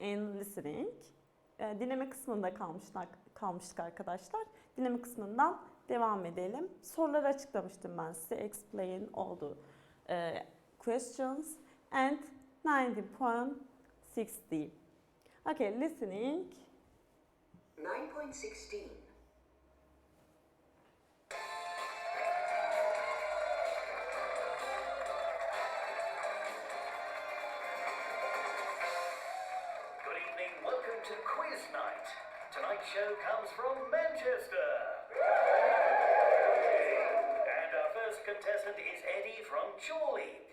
in listening. E, dinleme kısmında kalmışlar, kalmıştık arkadaşlar. Dinleme kısmından devam edelim. Soruları açıklamıştım ben size. Explain all the questions and 90.60. Okay, listening. 9.16. to Quiz Night. Tonight's show comes from Manchester. And our first contestant is Eddie from Chorley.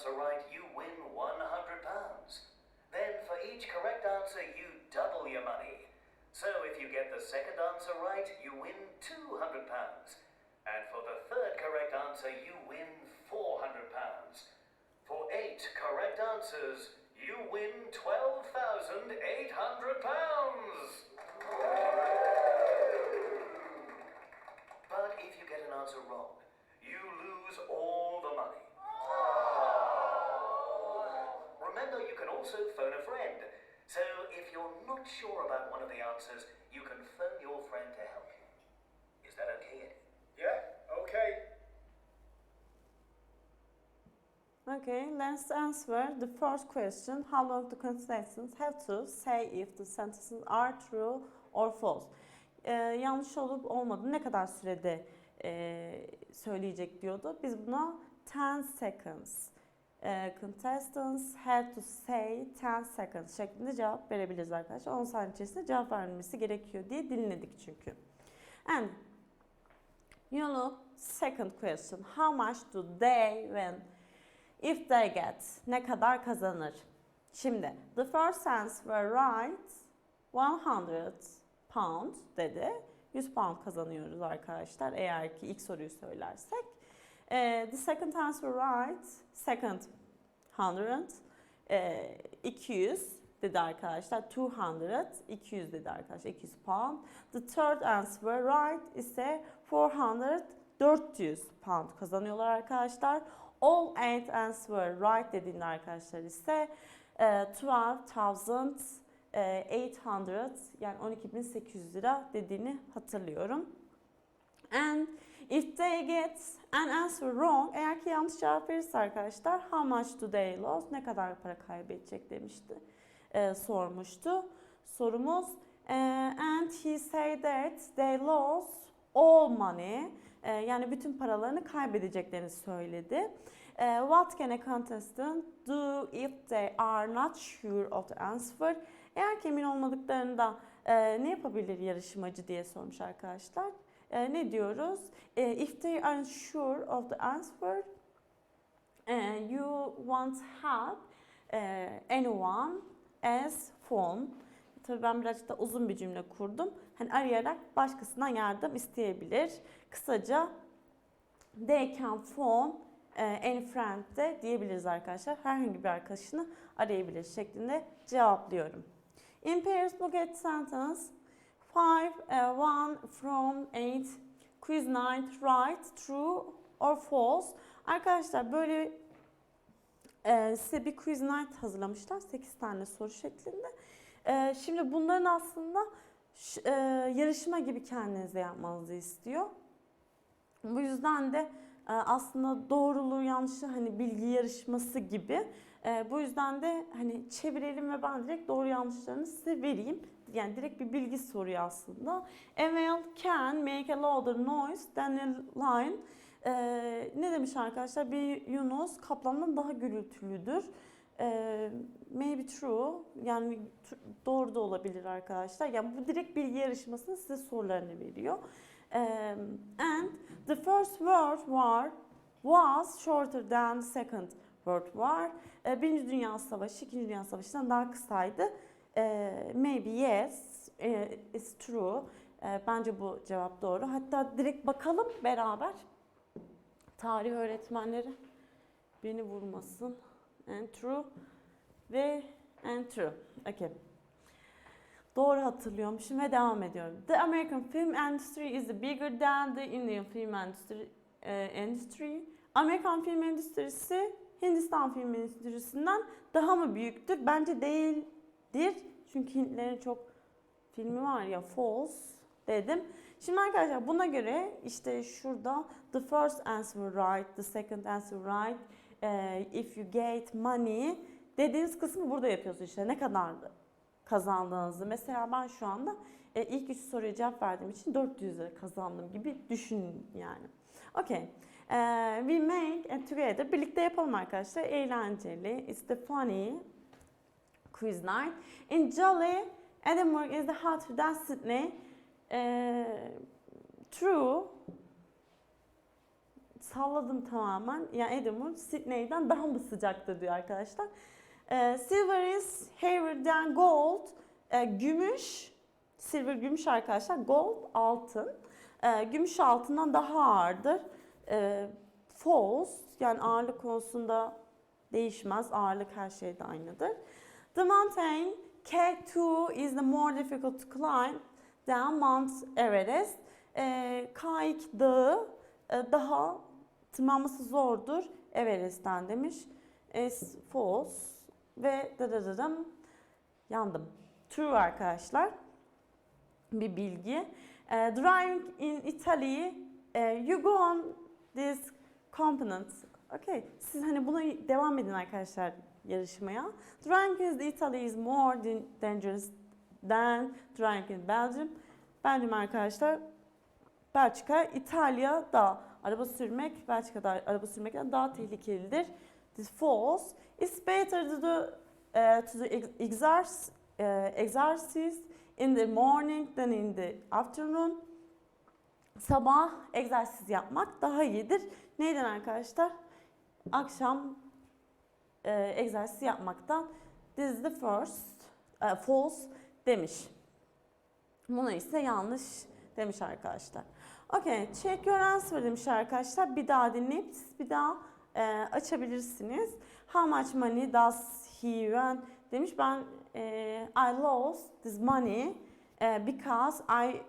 Answer right, you win £100. Then, for each correct answer, you double your money. So, if you get the second answer right, you win £200. And for the third correct answer, you win £400. For eight correct answers, you win £12,800. But if you get an answer wrong, you lose all also phone a friend. So if you're not sure about one of the answers, you can phone your friend to help you. Is that okay, Eddie? Yeah, okay. Okay, let's answer the first question. How long the contestants have to say if the sentences are true or false? Ee, yanlış olup olmadı ne kadar sürede e, söyleyecek diyordu. Biz buna 10 seconds. E, contestants have to say 10 seconds şeklinde cevap verebiliriz arkadaşlar. 10 saniye içerisinde cevap vermesi gerekiyor diye dinledik çünkü. And you know, second question. How much do they win if they get? Ne kadar kazanır? Şimdi, the first sentence were right, 100 pound dedi. 100 pound kazanıyoruz arkadaşlar eğer ki ilk soruyu söylersek. Eh, the second answer right, second 100, eh, 200 dedi arkadaşlar. 200, 200 dedi arkadaşlar. 200 pound. The third answer right ise 400, 400 pound kazanıyorlar arkadaşlar. All eight answer right dediğinde arkadaşlar ise eh, 12,800 yani 12.800 lira dediğini hatırlıyorum. And if they get an answer wrong, eğer ki yanlış cevap verirse arkadaşlar, how much do they lose? Ne kadar para kaybedecek demişti, e, sormuştu sorumuz. E, and he said that they lost all money. E, yani bütün paralarını kaybedeceklerini söyledi. E, what can a contestant do if they are not sure of the answer? Eğer ki emin olmadıklarında e, ne yapabilir yarışmacı diye sormuş arkadaşlar. E, ne diyoruz? E, if they aren't sure of the answer, e, you want help e, anyone as phone. Tabii ben birazcık da uzun bir cümle kurdum. Hani arayarak başkasından yardım isteyebilir. Kısaca they can phone any friend de diyebiliriz arkadaşlar. Herhangi bir arkadaşını arayabilir şeklinde cevaplıyorum. In pairs bucket sentence 5, 1 from 8, quiz night, right, true or false. Arkadaşlar böyle e, size bir quiz night hazırlamışlar. 8 tane soru şeklinde. E, şimdi bunların aslında e, yarışma gibi kendinize yapmanızı istiyor. Bu yüzden de e, aslında doğruluğu yanlışı hani bilgi yarışması gibi. E, bu yüzden de hani çevirelim ve ben direkt doğru yanlışlarını size vereyim. Yani direkt bir bilgi soruyor aslında. A whale can make a louder noise than a lion. E, ne demiş arkadaşlar? Bir yunus kaplandan daha gürültülüdür. E, maybe true. Yani doğru da olabilir arkadaşlar. Yani bu direkt bilgi yarışmasının size sorularını veriyor. Um, and the first World War was shorter than second World War. Ee, Birinci Dünya Savaşı, İkinci Dünya Savaşı'ndan daha kısaydı. Ee, maybe yes, eh, it's true. Ee, bence bu cevap doğru. Hatta direkt bakalım beraber. Tarih öğretmenleri beni vurmasın. and true ve and true. Okay. Doğru hatırlıyormuşum ve devam ediyorum. The American film industry is bigger than the Indian film industry. eh, industry. Amerikan film endüstrisi Hindistan film endüstrisinden daha mı büyüktür? Bence değildir. Çünkü Hintlerin çok filmi var ya false dedim. Şimdi arkadaşlar buna göre işte şurada the first answer right, the second answer right, eh, if you get money dediğiniz kısmı burada yapıyorsunuz işte ne kadar kazandığınızı. Mesela ben şu anda e, ilk üç soruya cevap verdiğim için 400 lira kazandım gibi düşünün yani. Okay. Eh, we make it together. Birlikte yapalım arkadaşlar. Eğlenceli. It's the funny quiz night. In Jolly, Edinburgh is the hotter than Sydney. Eh, true. Salladım tamamen. Yani Edinburgh Sydney'den daha mı sıcaktır diyor arkadaşlar. Eh, silver is heavier than gold. Eh, gümüş, silver gümüş arkadaşlar. Gold altın. Eh, gümüş altından daha ağırdır. Eh, false yani ağırlık konusunda değişmez. Ağırlık her şeyde aynıdır. The mountain K2 is the more difficult to climb than Mount Everest. Eh, K2 dağı e, daha tırmanması zordur Everest'ten demiş. Es false ve dırırırım yandım. True arkadaşlar. Bir bilgi. Eh, driving in Italy, eh, you go on this component. Okay. Siz hani buna devam edin arkadaşlar yarışmaya. Driving in Italy is more dan- dangerous than driving in Belgium. Belgium arkadaşlar Belçika, İtalya da araba sürmek Belçika'da araba sürmekten daha tehlikelidir. This false. It's better to do, eh, to do ex- exercise, exercise in the morning than in the afternoon. Sabah egzersiz yapmak daha iyidir. Neyden arkadaşlar? Akşam e, egzersiz yapmaktan. This is the first, e, false demiş. Buna ise yanlış demiş arkadaşlar. Okay, check your answer demiş arkadaşlar. Bir daha dinleyip siz bir daha e, açabilirsiniz. How much money does he earn demiş. Ben e, I lost this money e, because I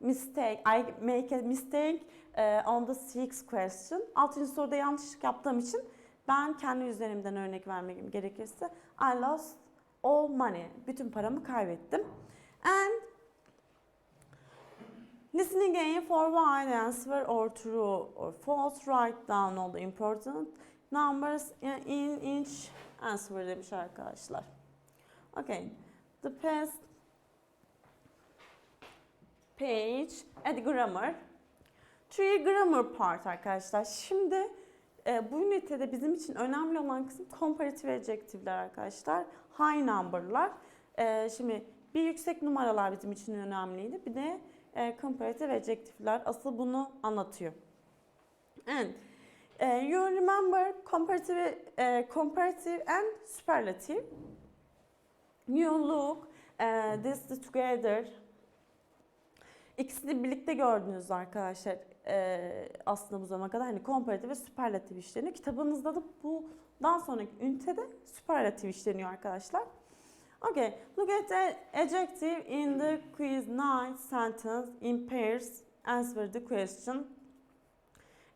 mistake, I make a mistake e, on the sixth question. Altıncı soruda yanlışlık yaptığım için ben kendi üzerimden örnek vermem gerekirse I lost all money. Bütün paramı kaybettim. And listening again for wide answer or true or false write down all the important numbers in each answer demiş arkadaşlar. Okay. The past page at grammar. Three grammar part arkadaşlar. Şimdi e, bu ünitede bizim için önemli olan kısım comparative adjective'ler arkadaşlar. High number'lar. E, şimdi bir yüksek numaralar bizim için önemliydi. Bir de e, comparative adjective'ler asıl bunu anlatıyor. And e, you remember comparative, e, comparative and superlative. You look e, this together İkisini birlikte gördünüz arkadaşlar eee, aslında bu zamana kadar hani komparatif ve süperlatif işleniyor. Kitabınızda da bundan sonraki ünitede süperlatif işleniyor arkadaşlar. Okay, look at the adjective in the quiz 9 sentence in pairs. Answer the question.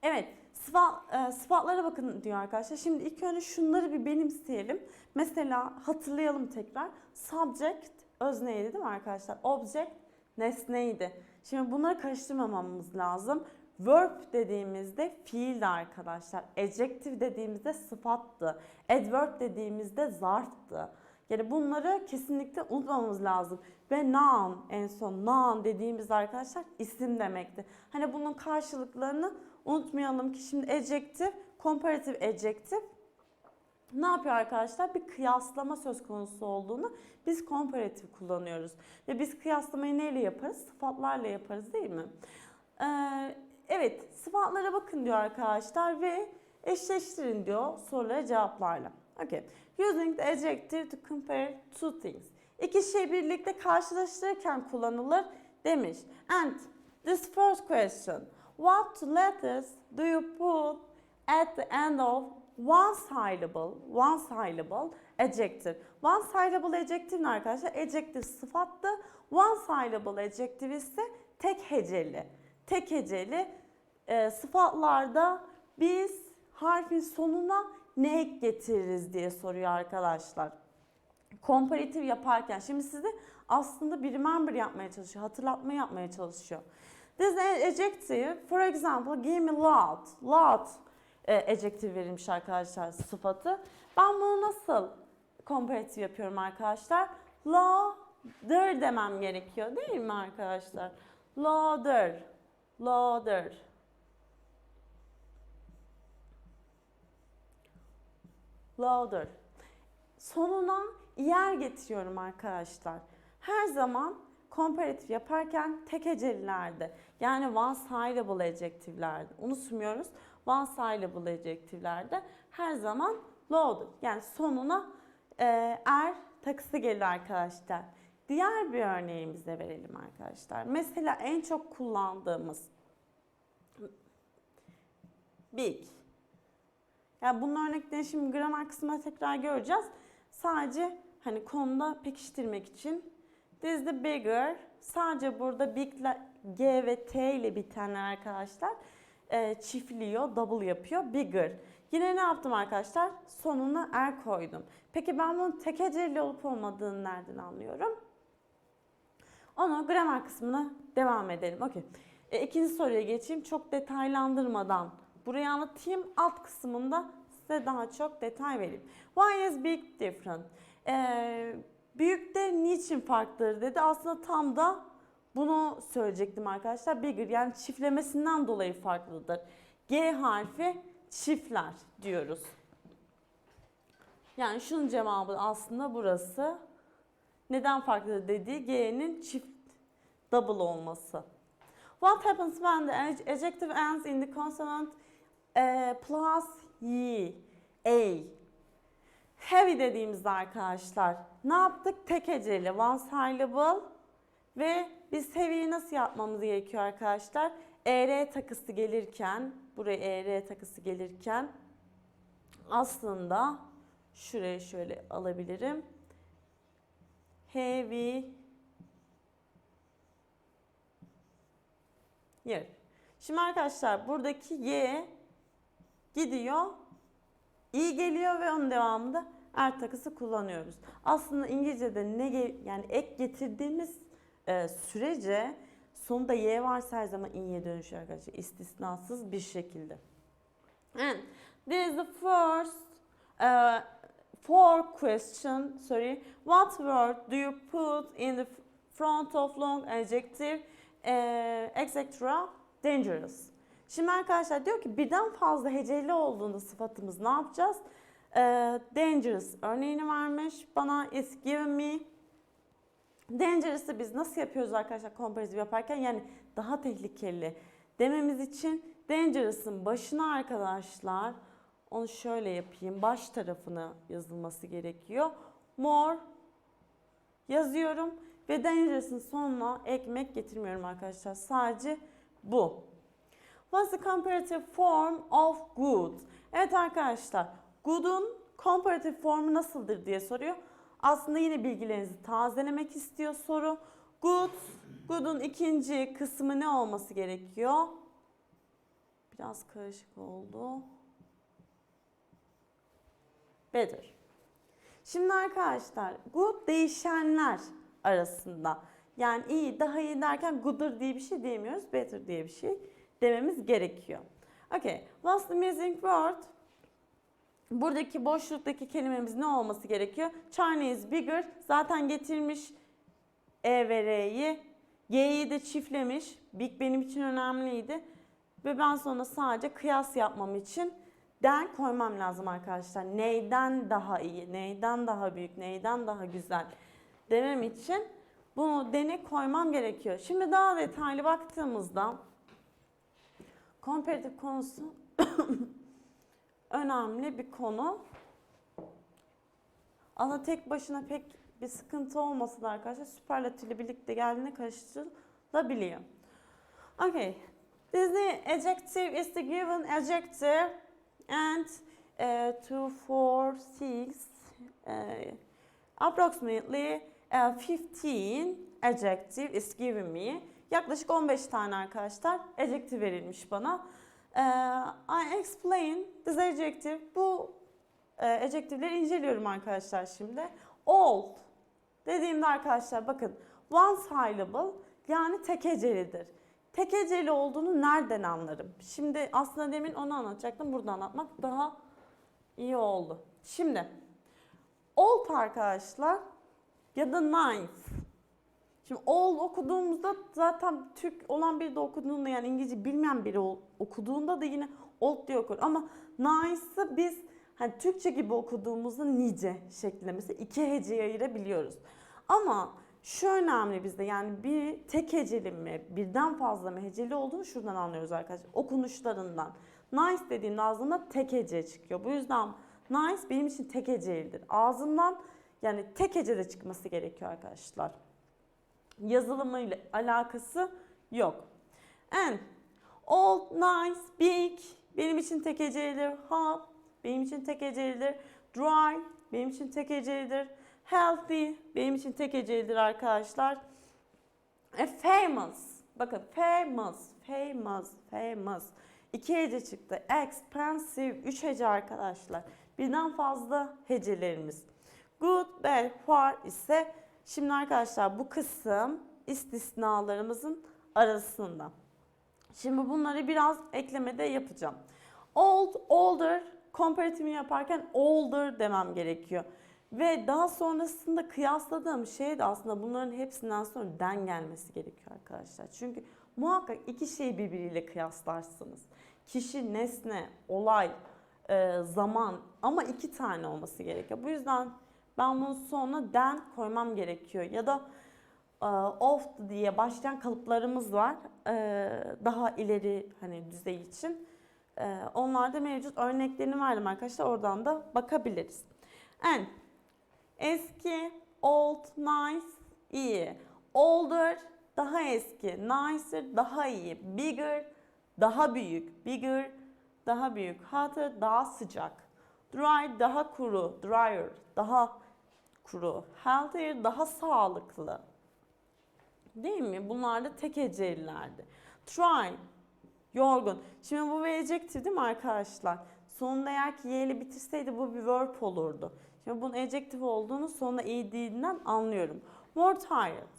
Evet, sıfat, e, sıfatlara bakın diyor arkadaşlar. Şimdi ilk önce şunları bir benimseyelim. Mesela hatırlayalım tekrar. Subject özneydi değil mi arkadaşlar? Object nesneydi. Şimdi bunları karıştırmamamız lazım. Verb dediğimizde fiildi arkadaşlar. Adjective dediğimizde sıfattı. Adverb dediğimizde zarftı. Yani bunları kesinlikle unutmamamız lazım. Ve noun en son noun dediğimiz arkadaşlar isim demekti. Hani bunun karşılıklarını unutmayalım ki şimdi adjective, comparative adjective ne yapıyor arkadaşlar? Bir kıyaslama söz konusu olduğunu biz comparative kullanıyoruz. Ve biz kıyaslamayı neyle yaparız? Sıfatlarla yaparız değil mi? Ee, evet, sıfatlara bakın diyor arkadaşlar ve eşleştirin diyor sorulara cevaplarla. Okay. Using the adjective to compare two things. İki şey birlikte karşılaştırırken kullanılır demiş. And this first question. What two letters do you put at the end of one syllable, one syllable adjective. One syllable adjective ne arkadaşlar? Adjective sıfattı. One syllable adjective ise tek heceli. Tek heceli e, sıfatlarda biz harfin sonuna ne ek getiririz diye soruyor arkadaşlar. Komparatif yaparken şimdi size aslında bir remember yapmaya çalışıyor, hatırlatma yapmaya çalışıyor. This adjective, for example, give me loud. Loud e, adjective verilmiş arkadaşlar sıfatı. Ben bunu nasıl komparatif yapıyorum arkadaşlar? Louder demem gerekiyor değil mi arkadaşlar? Louder, louder. Louder. Sonuna yer getiriyorum arkadaşlar. Her zaman komparatif yaparken tek hecelilerde yani one syllable adjectivelerde unutmuyoruz. One syllable adjectivelerde her zaman louder yani sonuna e, er takısı gelir arkadaşlar. Diğer bir örneğimize verelim arkadaşlar. Mesela en çok kullandığımız big. Yani bunun örneklerini şimdi gramer kısmında tekrar göreceğiz. Sadece hani konuda pekiştirmek için. This the bigger. Sadece burada big ile G ve T ile bitenler arkadaşlar e, çiftliyor, double yapıyor. Bigger. Yine ne yaptım arkadaşlar? Sonuna er koydum. Peki ben bunun tek heceli olup olmadığını nereden anlıyorum? Onu gramer kısmına devam edelim. Okey. E, ikinci soruya geçeyim. Çok detaylandırmadan burayı anlatayım. Alt kısmında size daha çok detay vereyim. Why is big different? E, büyük de niçin farklıdır dedi. Aslında tam da bunu söyleyecektim arkadaşlar. Bigger yani çiftlemesinden dolayı farklıdır. G harfi çiftler diyoruz. Yani şunun cevabı aslında burası. Neden farklı dediği G'nin çift double olması. What happens when the adj- adjective ends in the consonant eh, plus y, a? Heavy dediğimizde arkadaşlar ne yaptık? Tek heceli, one syllable ve biz heavy'yi nasıl yapmamız gerekiyor arkadaşlar? ER takısı gelirken, buraya ER takısı gelirken aslında şuraya şöyle alabilirim. Heavy yer. Şimdi arkadaşlar buradaki Y gidiyor. i geliyor ve onun devamında er takısı kullanıyoruz. Aslında İngilizce'de ne yani ek getirdiğimiz e, sürece sonunda y varsa her zaman i'ye dönüşüyor arkadaşlar. İstisnasız bir şekilde. And this is the first uh, four question. Sorry. What word do you put in the front of long adjective uh, etc. Dangerous. Şimdi arkadaşlar diyor ki birden fazla heceli olduğunda sıfatımız ne yapacağız? Ee, dangerous örneğini vermiş. Bana is given me. Dangerous'ı biz nasıl yapıyoruz arkadaşlar komparatif yaparken? Yani daha tehlikeli dememiz için dangerous'ın başına arkadaşlar onu şöyle yapayım. Baş tarafına yazılması gerekiyor. More yazıyorum ve dangerous'ın sonuna ekmek getirmiyorum arkadaşlar. Sadece bu. What's the comparative form of good? Evet arkadaşlar, good'un comparative formu nasıldır diye soruyor. Aslında yine bilgilerinizi tazelemek istiyor soru. Good, good'un ikinci kısmı ne olması gerekiyor? Biraz karışık oldu. Better. Şimdi arkadaşlar, good değişenler arasında. Yani iyi, daha iyi derken gooder diye bir şey diyemiyoruz, better diye bir şey dememiz gerekiyor. Okay, what's the missing word? Buradaki boşluktaki kelimemiz ne olması gerekiyor? Chinese bigger zaten getirmiş E ve R'yi. Y'yi de çiftlemiş. Big benim için önemliydi. Ve ben sonra sadece kıyas yapmam için den koymam lazım arkadaşlar. Neyden daha iyi, neyden daha büyük, neyden daha güzel demem için bunu dene koymam gerekiyor. Şimdi daha detaylı baktığımızda komparatif konusu önemli bir konu. Ama tek başına pek bir sıkıntı olmasa da arkadaşlar süperlatifle birlikte geldiğinde karıştırılabiliyor. Okay. This adjective is the given adjective and uh, two, four, six, uh, approximately uh, 15 adjective is given me. Yaklaşık 15 tane arkadaşlar adjective verilmiş bana. Uh, I explain this adjective. Bu uh, adjective'leri inceliyorum arkadaşlar şimdi. All dediğimde arkadaşlar bakın one syllable yani tek hecelidir. Tek heceli olduğunu nereden anlarım? Şimdi aslında demin onu anlatacaktım. Burada anlatmak daha iyi oldu. Şimdi old arkadaşlar ya da nice. Şimdi old okuduğumuzda zaten Türk olan biri de okuduğunda yani İngilizce bilmeyen biri okuduğunda da yine old diye okur. Ama nice'ı biz hani Türkçe gibi okuduğumuzda nice şeklinde mesela iki heceye ayırabiliyoruz. Ama şu önemli bizde yani bir tek heceli mi birden fazla mı heceli olduğunu şuradan anlıyoruz arkadaşlar. Okunuşlarından. Nice dediğimde ağzımda tek hece çıkıyor. Bu yüzden nice benim için tek hecelidir. Ağzımdan yani tek hecede çıkması gerekiyor arkadaşlar. Yazılımıyla alakası yok. And old, nice, big benim için tek hecelidir. Hot benim için tek hecelidir. Dry benim için tek hecelidir. Healthy benim için tek hecelidir arkadaşlar. E, famous. Bakın famous, famous, famous. İki hece çıktı. Expensive, üç hece arkadaşlar. Birden fazla hecelerimiz. Good, bad, far ise şimdi arkadaşlar bu kısım istisnalarımızın arasında. Şimdi bunları biraz eklemede yapacağım. Old, older, komparatifini yaparken older demem gerekiyor. Ve daha sonrasında kıyasladığım şey de aslında bunların hepsinden sonra den gelmesi gerekiyor arkadaşlar. Çünkü muhakkak iki şeyi birbiriyle kıyaslarsınız. Kişi, nesne, olay, e, zaman ama iki tane olması gerekiyor. Bu yüzden ben bunun sonuna den koymam gerekiyor. Ya da e, of diye başlayan kalıplarımız var. E, daha ileri hani düzey için. Onlarda mevcut örneklerini verdim arkadaşlar. Oradan da bakabiliriz. And eski, old, nice, iyi. Older, daha eski. Nicer, daha iyi. Bigger, daha büyük. Bigger, daha büyük. Hotter, daha sıcak. Dry, daha kuru. Drier, daha kuru. Healthier, daha sağlıklı. Değil mi? Bunlar da tek hecelilerdi. Try, yorgun. Şimdi bu verecekti değil mi arkadaşlar? Sonunda eğer ki y bitirseydi bu bir verb olurdu. Şimdi bunun adjective olduğunu sonunda ed'inden anlıyorum. More tired.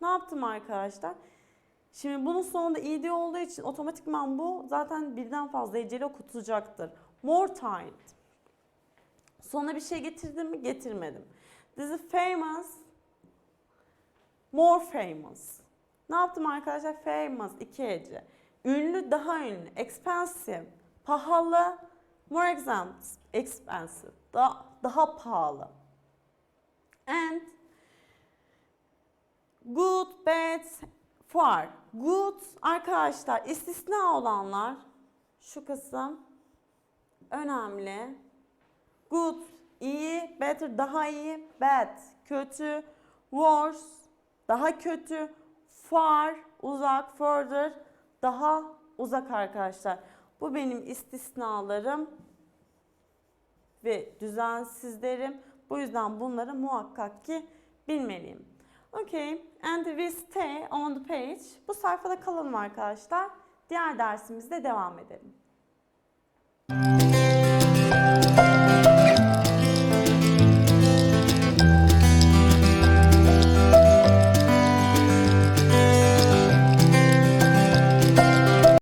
Ne yaptım arkadaşlar? Şimdi bunun sonunda ed olduğu için otomatikman bu zaten birden fazla heceli okutacaktır. More tired. Sonra bir şey getirdim mi? Getirmedim. This is famous. More famous. Ne yaptım arkadaşlar? Famous, iki hece. Ünlü, daha ünlü. Expensive, pahalı. More exam- expensive, daha, daha pahalı. And good, bad, far. Good arkadaşlar istisna olanlar şu kısım önemli. Good iyi, better daha iyi, bad kötü, worse daha kötü, far uzak, further daha uzak arkadaşlar. Bu benim istisnalarım ve düzensizlerim. Bu yüzden bunları muhakkak ki bilmeliyim. Okay, and we stay on the page. Bu sayfada kalalım arkadaşlar. Diğer dersimizde devam edelim. Müzik